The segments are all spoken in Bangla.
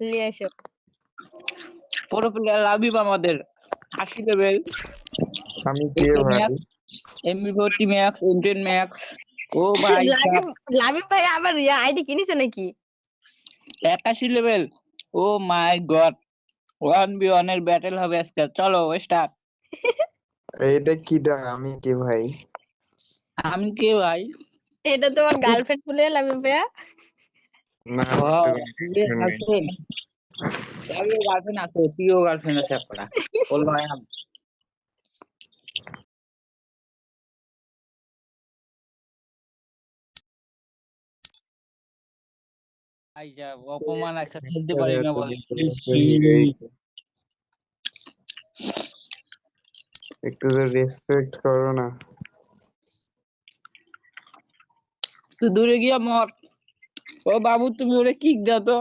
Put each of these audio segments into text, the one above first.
নিয়ে এসো। পুরো প্লেয়ার লাভিব আমাদের। আশি লেভেল আমি কে ভাই? MB forty max M ten max ও ভাই লাবিব ভাই আবার ইয়া আইডি কিনেছে নাকি? একাশি level oh my god. One v ওয়ানের ব্যাটেল হবে আজকে। চলো স্টার্ট এইটা কিটা আমি কে ভাই? আমি কে ভাই? এটা তোমার গার্লফ্রেন্ড বলে লাবিব ভাইয়া। না গার্লফ্রেন্ড গার্লফ্রেন্ড আছে তুইও গার্লফ্রেন্ড আছে একটা বলল আম আই যা অপমান একটা খেলতে পারি না বলে একটু তো রেসপেক্ট করো না তুই দূরে গিয়া মর ও বাবু তুমি ওরে কিক দাও তো।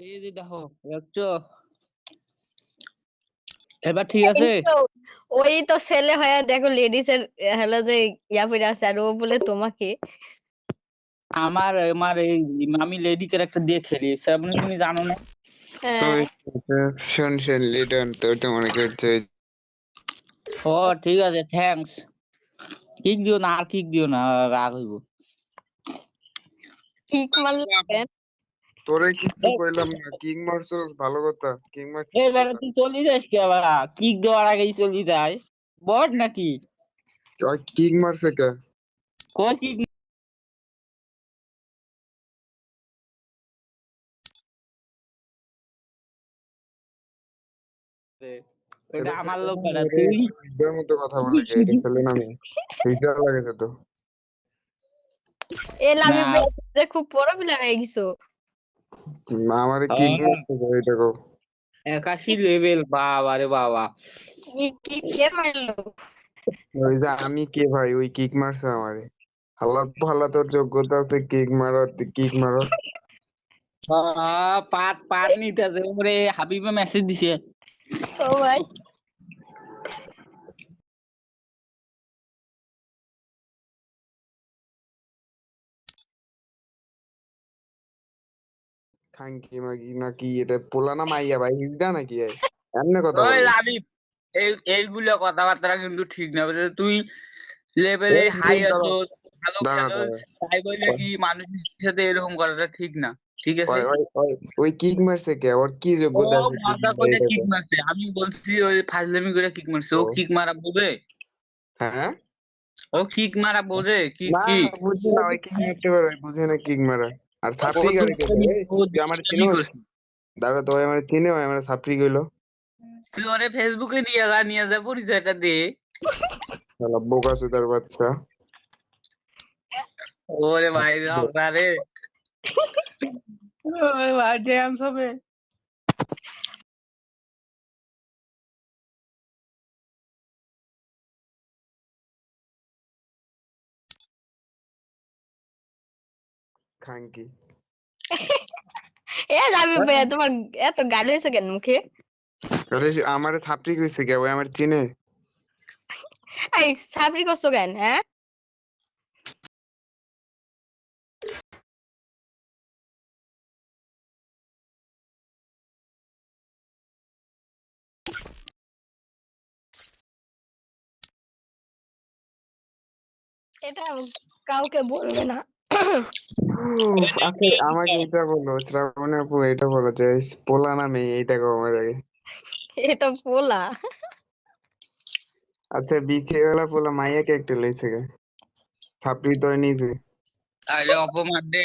এই যে দেখো দেখছ? এবার ঠিক আছে? ওই তো ছেলে হয়ে দেখো লেডিস এর হলো যে ইয়া পরে আছে আর ও বলে তোমাকে। আমার আমার এই আমি লেডি ক্যারেক্টার দিয়ে খেলি সেমন তুমি জানো না? শোন শোন লিডন তোর তো মনে করছে ও ঠিক আছে থ্যাঙ্কস কিক দিও না আর কিক দিও না রাগ হইব। কিক মারলেন তোরে কিছু কইলাম না কিং মারছস ভালো কথা কিং মারছস এই বেটা তুই চলি যাস কে আবার? কিক দেওয়ার আগেই চলি যায় বট নাকি? কিং মারছে কে? কই কিক ওটা আমার লোক বেটা তুই নিজের মতো কথা বলে কে এটা ছেলে না আমি ফিচার লাগেছে তো। এ লাবিব না। ভাই তুমি যে খুব বড় প্লেয়ার হয়ে গেছো। আমারে কিং আহ। কে এটা কও একাশি লেভেল বাবা রে বাবা। কি কি কে মারলো? ওই যে আমি কে ভাই ওই কিক মারছে আমারে। আল্লাহ ভালো তোর যোগ্যতা আছে কিক মারো কিক মারো আহ, পাট পাট নিতেছে। ওরে হাবিবে মেসেজ দিছে। খাঙ্কি মাগি নাকি এটা পোলা না মাইয়া ভাই নাকি এই? এমনে কথা ওই এই এইগুলো কথাবার্তা কিন্তু ঠিক না বুঝলি? তুই লেভেলে হাই আছো ভালো খেলো তাই বলে কি মানুষের সাথে এরকম করাটা ঠিক না ঠিক আছে ওই কিক মারছে কে ওর কি যোগ্যতা আছে kick করে কিক মারছে আমি বলছি ওই ফাজলামি করে কিক মারছে ও। কিক মারা বোঝে হ্যাঁ ও কিক মারা বোঝে কি কি বুঝি না ওই কিক মারতে পারে বুঝে না কিক মারা আর ছাপড়ি কে আমার চিনো। দাঁড়া তো আমার চিনে ওই আমার ছাপড়ি কইলো তুই ওরে ফেসবুকে নিয়ে যা নিয়ে যা পরিচয়টা দে শালা বোকা সুদার বাচ্চা ওরে ভাই রে ওরে ভাই ড্যান্স হবে খাঙ্কি এ লাবিব ভাইয়া তোমার এত গালি হয়েছে কেন মুখে আরে সে আমারে ছাপড়ি কইছে কে ওই আমার চিনে এই সাবরি করছ কেন হ্যাঁ এটা কাউকে বলবে না। আচ্ছা আমাকে এটা বলো শ্রাবণী আপু এটা বলো যে পোলা না মেয়ে এটা কও আমার আগে। এটা পোলা। আচ্ছা বিচে ওলা পোলা মাইয়াকে একটা লইছে গে। ছাপড়ি তো নিবে। আরে অপমান দে।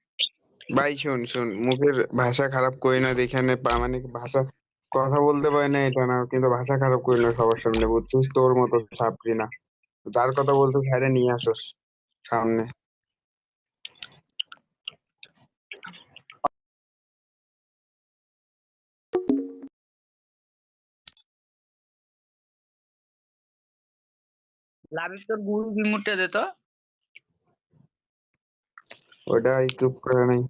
ভাই শোন শোন মুখের ভাষা খারাপ করি না দেখানে মানে ভাষা কথা বলতে পারি না এটা না কিন্তু ভাষা খারাপ করি না সবার সামনে বুঝছিস? তোর মতো ছাপড়ি না? যার কথা বলতে ছাড়ে নিয়ে আসোস সামনে। লাভিস তোর গুরু দে তো। ওটা ইকুপ করে নাই।